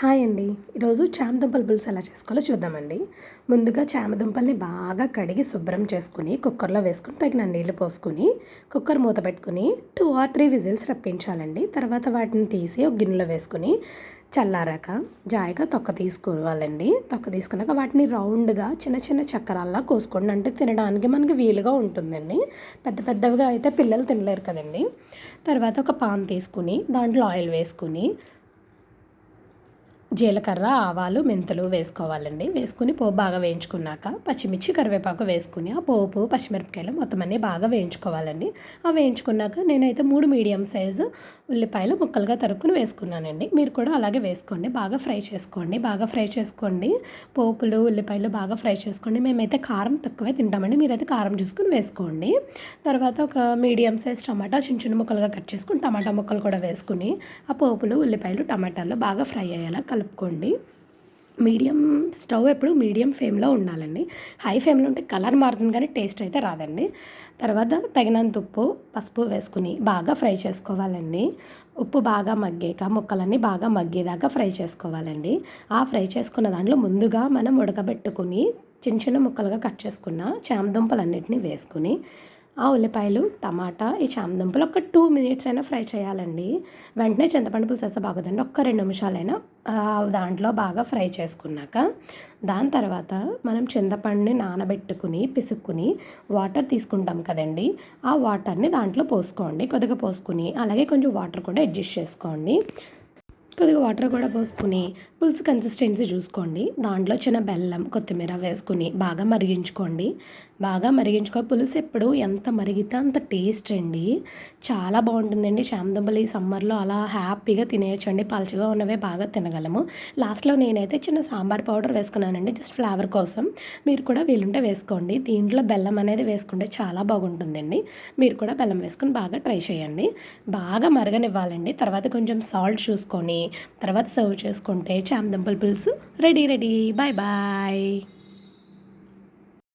Hi అండి. ఈరోజు చామదుంపల పులుసు ఎలా చేసుకోవాలో చూద్దామండి. ముందుగా చామదుంపల్ని బాగా కడిగి శుభ్రం చేసుకుని కుక్కర్లో వేసుకుని తగిన నీళ్ళు పోసుకుని కుక్కర్ మూత పెట్టుకుని టూ ఆర్ త్రీ విజిల్స్ రప్పించాలండి. తర్వాత వాటిని తీసి ఒక గిన్నెలో వేసుకుని చల్లారాక జాయిగా తొక్క తీసుకోవాలండి. తొక్క తీసుకున్నాక వాటిని రౌండ్గా చిన్న చిన్న చక్రాల్లా కోసుకోండి. అంటే తినడానికి మనకి వీలుగా ఉంటుందండి. పెద్ద పెద్దవిగా అయితే పిల్లలు తినలేరు కదండి. తర్వాత ఒక పాన్ తీసుకుని దాంట్లో ఆయిల్ వేసుకుని జీలకర్ర ఆవాలు మెంతులు వేసుకోవాలండి. వేసుకుని పోపు బాగా వేయించుకున్నాక పచ్చిమిర్చి కరివేపాకు వేసుకుని ఆ పోపు పచ్చిమిరపకాయలు మొత్తం అన్నీ బాగా వేయించుకోవాలండి. ఆ వేయించుకున్నాక నేనైతే మూడు మీడియం సైజు ఉల్లిపాయలు ముక్కలుగా తరుక్కుని వేసుకున్నానండి. మీరు కూడా అలాగే వేసుకోండి. బాగా ఫ్రై చేసుకోండి. బాగా ఫ్రై చేసుకోండి. పోపులు ఉల్లిపాయలు బాగా ఫ్రై చేసుకోండి. మేమైతే కారం తక్కువే తింటామండి. మీరైతే కారం చూసుకుని వేసుకోండి. తర్వాత ఒక మీడియం సైజ్ టమాటా చిన్న చిన్న ముక్కలుగా కట్ చేసుకుని టమాటా ముక్కలు కూడా వేసుకుని ఆ పోపులు ఉల్లిపాయలు టమాటాలు బాగా ఫ్రై అయ్యేలా కలుపుకోండి. మీడియం స్టవ్ ఎప్పుడు మీడియం ఫ్లేమ్లో ఉండాలండి. హై ఫ్లేమ్లో ఉంటే కలర్ మారుతుంది కానీ టేస్ట్ అయితే రాదండి. తర్వాత తగినంత ఉప్పు పసుపు వేసుకుని బాగా ఫ్రై చేసుకోవాలండి. ఉప్పు బాగా మగ్గాక ముక్కలన్నీ బాగా మగ్గేదాకా ఫ్రై చేసుకోవాలండి. ఆ ఫ్రై చేసుకున్న దాంట్లో ముందుగా మనం ఉడకబెట్టుకుని చిన్న చిన్న ముక్కలుగా కట్ చేసుకున్న చామదుంపలన్నింటినీ వేసుకుని ఆ ఉల్లిపాయలు టమాటా ఈ చామదుంపలు ఒక టూ మినిట్స్ అయినా ఫ్రై చేయాలండి. వెంటనే చింతపండు పులుసు వేస్తే బాగుందండి. ఒక్క రెండు నిమిషాలైనా దాంట్లో బాగా ఫ్రై చేసుకున్నాక దాని తర్వాత మనం చింతపండుని నానబెట్టుకుని పిసుక్కుని వాటర్ తీసుకుంటాం కదండి. ఆ వాటర్ని దాంట్లో పోసుకోండి. కొద్దిగా పోసుకుని అలాగే కొంచెం వాటర్ కూడా అడ్జస్ట్ చేసుకోండి. కొద్దిగా వాటర్ కూడా పోసుకుని పులుసు కన్సిస్టెన్సీ చూసుకోండి. దాంట్లో చిన్న బెల్లం కొత్తిమీర వేసుకుని బాగా మరిగించుకోండి. బాగా మరిగించుకో పులుసు ఎప్పుడు ఎంత మరిగితే అంత టేస్ట్ అండి. చాలా బాగుంటుందండి. చామదుంపలు ఈ సమ్మర్లో అలా హ్యాపీగా తినేయచ్చండి. పలుచగా ఉన్నవే బాగా తినగలము. లాస్ట్లో నేనైతే చిన్న సాంబార్ పౌడర్ వేసుకున్నానండి. జస్ట్ ఫ్లేవర్ కోసం. మీరు కూడా వీలుంటే వేసుకోండి. దీంట్లో బెల్లం అనేది వేసుకుంటే చాలా బాగుంటుందండి. మీరు కూడా బెల్లం వేసుకుని బాగా ట్రై చేయండి. బాగా మరగనివ్వాలండి. తర్వాత కొంచెం సాల్ట్ చూసుకొని తర్వాత సర్వ్ చేసుకుంటే చామదుంపల పులుసు రెడీ రెడీ బాయ్ బాయ్